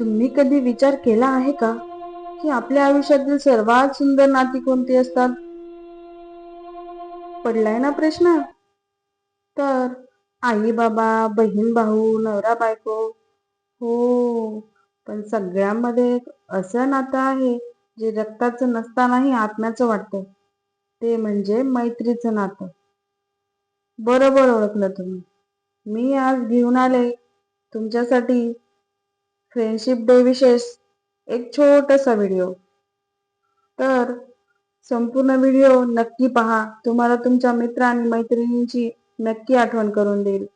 तुम्ही कधी विचार केला आहे का की आपल्या आयुष्यातील सर्वात सुंदर नाती कोणती असतात? पडलाय ना प्रश्न? तर आई बाबा बहीण भाऊ नवरा बायको हो पण सगळ्यांमध्ये एक असं नातं आहे जे रक्ताचं नसतानाही आत्म्याचं वाटतं. ते म्हणजे मैत्रीचं नातं. बरोबर ओळखलं तुम्ही. मी आज घेऊन आले तुमच्यासाठी फ्रेंडशिप डे विशेष एक छोटासा व्हिडिओ तर संपूर्ण व्हिडिओ नक्की पहा. तुम्हाला तुमच्या मित्र आणि मैत्रिणींची नक्की आठवण करून देईल.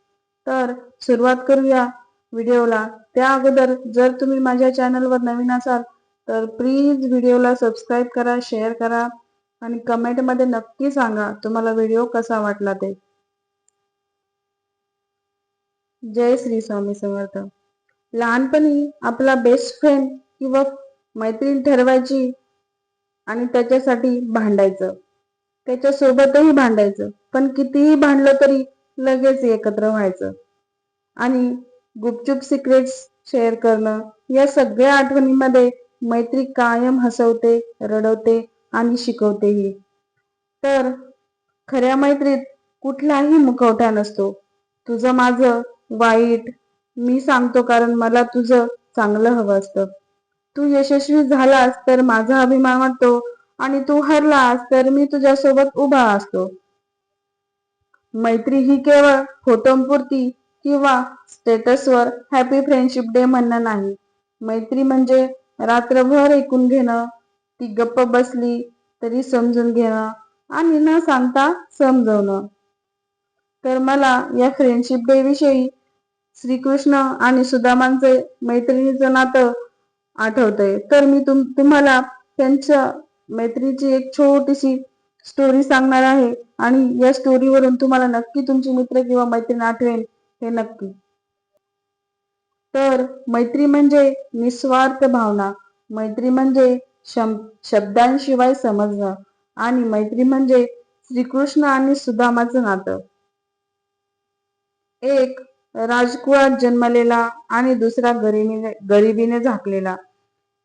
तर सुरुवात करूया व्हिडिओला त्या अगोदर जर तुम्ही माझ्या चॅनलवर नवीन असाल तर प्लीज व्हिडिओला सबस्क्राईब करा शेअर करा आणि कमेंटमध्ये नक्की सांगा तुम्हाला व्हिडिओ कसा वाटला ते. जय श्री स्वामी समर्थ. लहानपणी आपला बेस्ट फ्रेंड किंवा मैत्रीण ठरवायची आणि त्याच्यासाठी भांडायचं. त्याच्यासोबतही भांडायचं. पण कितीही भांडलं तरी लगेच एकत्र व्हायचं. आणि गुपचूप सिक्रेट्स शेअर करणं या सगळ्या आठवणीमध्ये मैत्री कायम हसवते रडवते आणि शिकवतेही. तर खऱ्या मैत्रीत कुठलाही मुखवटा नसतो. तुझं माझं वाईट मी सांगतो कारण मला तुझं चांगलं हवं असतं. तू यशस्वी झालास तर माझा अभिमान वाटतो आणि तू हरलास तर मी तुझ्यासोबत उभा असतो. मैत्री ही केवळ फोटोंपुरती किंवा स्टेटसवर हॅपी फ्रेंडशिप डे म्हणणं नाही. मैत्री म्हणजे रात्रभर ऐकून घेणं ती गप्प बसली तरी समजून घेणं आणि न सांगता समजवणं. तर मला या फ्रेंडशिप डे विषयी श्रीकृष्ण आणि सुदामांचे मैत्रिणीचं नातं आठवतंय. तर मी तुम तुम्हाला त्यांच्या मैत्रीची एक छोटीशी स्टोरी सांगणार आहे आणि या स्टोरीवरून तुम्हाला नक्की तुमची मित्र किंवा मैत्रीण आठवेल हे नक्की. तर मैत्री म्हणजे निस्वार्थ भावना. मैत्री म्हणजे शब्दांशिवाय समजणं. आणि मैत्री म्हणजे श्रीकृष्ण आणि सुदामाचं नातं. एक राजकुळात जन्मलेला आणि दुसरा गरिबीने गरिबीने झाकलेला.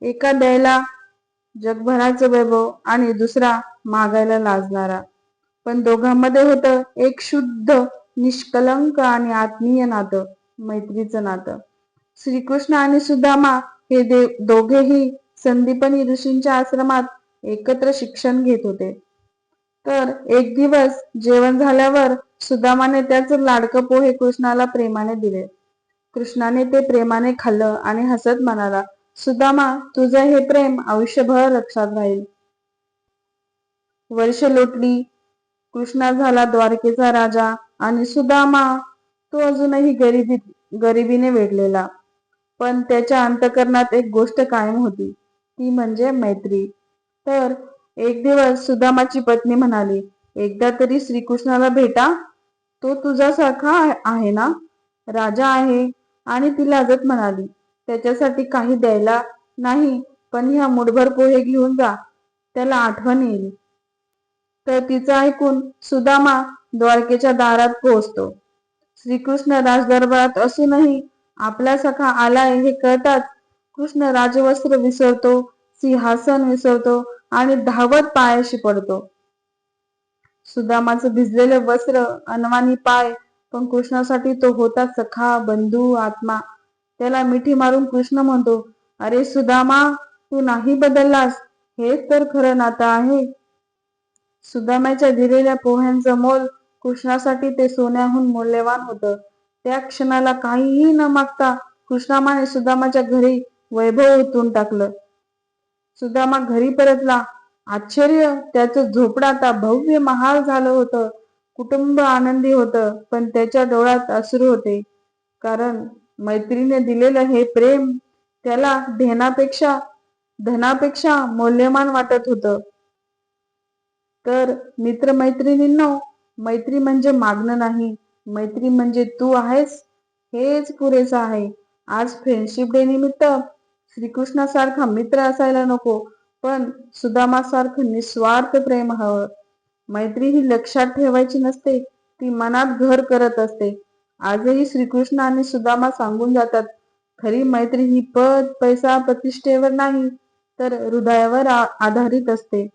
एका द्यायला जगभराचं वैभव आणि दुसरा मागायला लाजणारा. पण दोघांमध्ये होतं एक शुद्ध निष्कलंक आणि आत्मीय नातं मैत्रीचं नातं. श्रीकृष्ण आणि सुदामा हे देव दोघेही संदीपनी ऋषींच्या आश्रमात एकत्र शिक्षण घेत होते. तर एक दिवस जेवण झाल्यावर सुदामाने त्याच लाडकं पोहे कृष्णाला प्रेमाने दिले. कृष्णाने ते प्रेमाने खाल्लं आणि हसत म्हणाला सुदामा तुझं हे प्रेम आयुष्यभर लक्षात राहील. वर्ष लोटली. कृष्णा झाला द्वारकेचा राजा आणि सुदामा तो अजूनही गरिबी गरिबीने वेढलेला. पण त्याच्या अंतकरणात एक गोष्ट कायम होती ती म्हणजे मैत्री. तर एक दिवस सुदामाची पत्नी म्हणाली एकदा तरी श्रीकृष्णाला भेटा. तो तुझ्यासारखा आहे ना? राजा आहे. आणि ती लाजत म्हणाली त्याच्यासाठी काही द्यायला नाही पण ह्या मुठभर पोहे घेऊन जा. त्याला आठवण येईल. तर तिचं ऐकून सुदामा द्वारकेच्या दारात पोहोचतो. श्रीकृष्ण राजदरबारात असूनही आपला सखा आलाय हे कळताच कृष्ण राजवस्त्र विसरतो सिंहासन विसरतो आणि धावत पायाशी पडतो. सुदामाचं भिजलेलं वस्त्र अनवानी पाय पण कृष्णासाठी तो होता सखा बंधू आत्मा. त्याला मिठी मारून कृष्ण म्हणतो अरे सुदामा तू नाही बदललास. हेच तर खरं नातं आहे. सुदामाच्या दिलेल्या पोह्यांचं मोल कृष्णासाठी ते सोन्याहून मूल्यवान होतं. त्या क्षणाला काहीही न मागता कृष्णामाने सुदामाच्या घरी वैभव उतरून टाकलं. सुदामा घरी परतला. आश्चर्य त्याचं झोपडं आता भव्य महाल झालं होतं. कुटुंब आनंदी होतं पण त्याच्या डोळ्यात अश्रू होते. कारण मैत्रीने दिलेलं हे प्रेम त्याला धेनापेक्षा धनापेक्षा मौल्यमान वाटत होतं. तर मित्र मैत्रिणींनो मैत्री म्हणजे मागणं नाही. मैत्री म्हणजे तू आहेस हेच पुरेसं आहे. आज फ्रेंडशिप डे निमित्त श्रीकृष्णासारखा मित्र असायला नको पण सुदामासारखं निस्वार्थ प्रेम हवं. मैत्री ही लक्षात ठेवायची नसते ती मनात घर करत असते. आजही श्रीकृष्ण आणि सुदामा सांगून जातात खरी मैत्री ही पद पैसा प्रतिष्ठेवर नाही तर हृदयावर आधारित असते.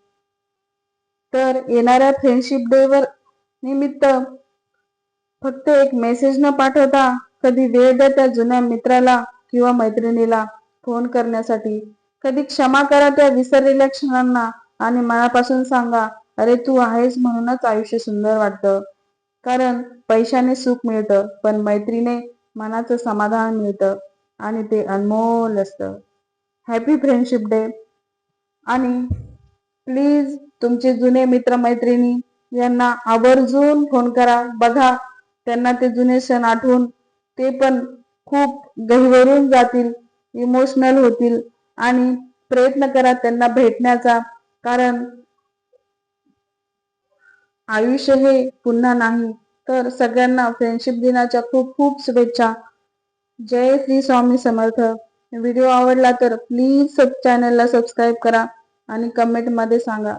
तर येणाऱ्या फ्रेंडशिप डे वर निमित्त फक्त एक मेसेज न पाठवता कधी वेळ द्या त्या जुन्या मित्राला किंवा मैत्रिणीला. फोन करण्यासाठी. कधी क्षमा करा त्या विसरलेल्या क्षणांना आणि मनापासून सांगा अरे तू आहेस म्हणूनच आयुष्य सुंदर वाटतं. कारण पैशाने सुख मिळतं पण मैत्रीने मनाचं समाधान मिळतं आणि ते अनमोल असतं. हॅपी फ्रेंडशिप डे आणि प्लीज तुमचे जुने मित्र मैत्रिणी यांना आवर्जून फोन करा. बघा त्यांना ते जुने क्षण आठवून ते पण खूप गहिवरून जातील. इमोशनल होतील आणि प्रयत्न करा त्यांना भेटण्याचा. कारण आयुष्य हे पुन्हा नाही तर सगळ्यांना फ्रेंडशिप दिनाच्या खूप खूप शुभेच्छा. जय श्री स्वामी समर्थ. व्हिडिओ आवडला तर प्लीज सब चॅनलला सबस्क्राईब करा आणि कमेंटमध्ये सांगा.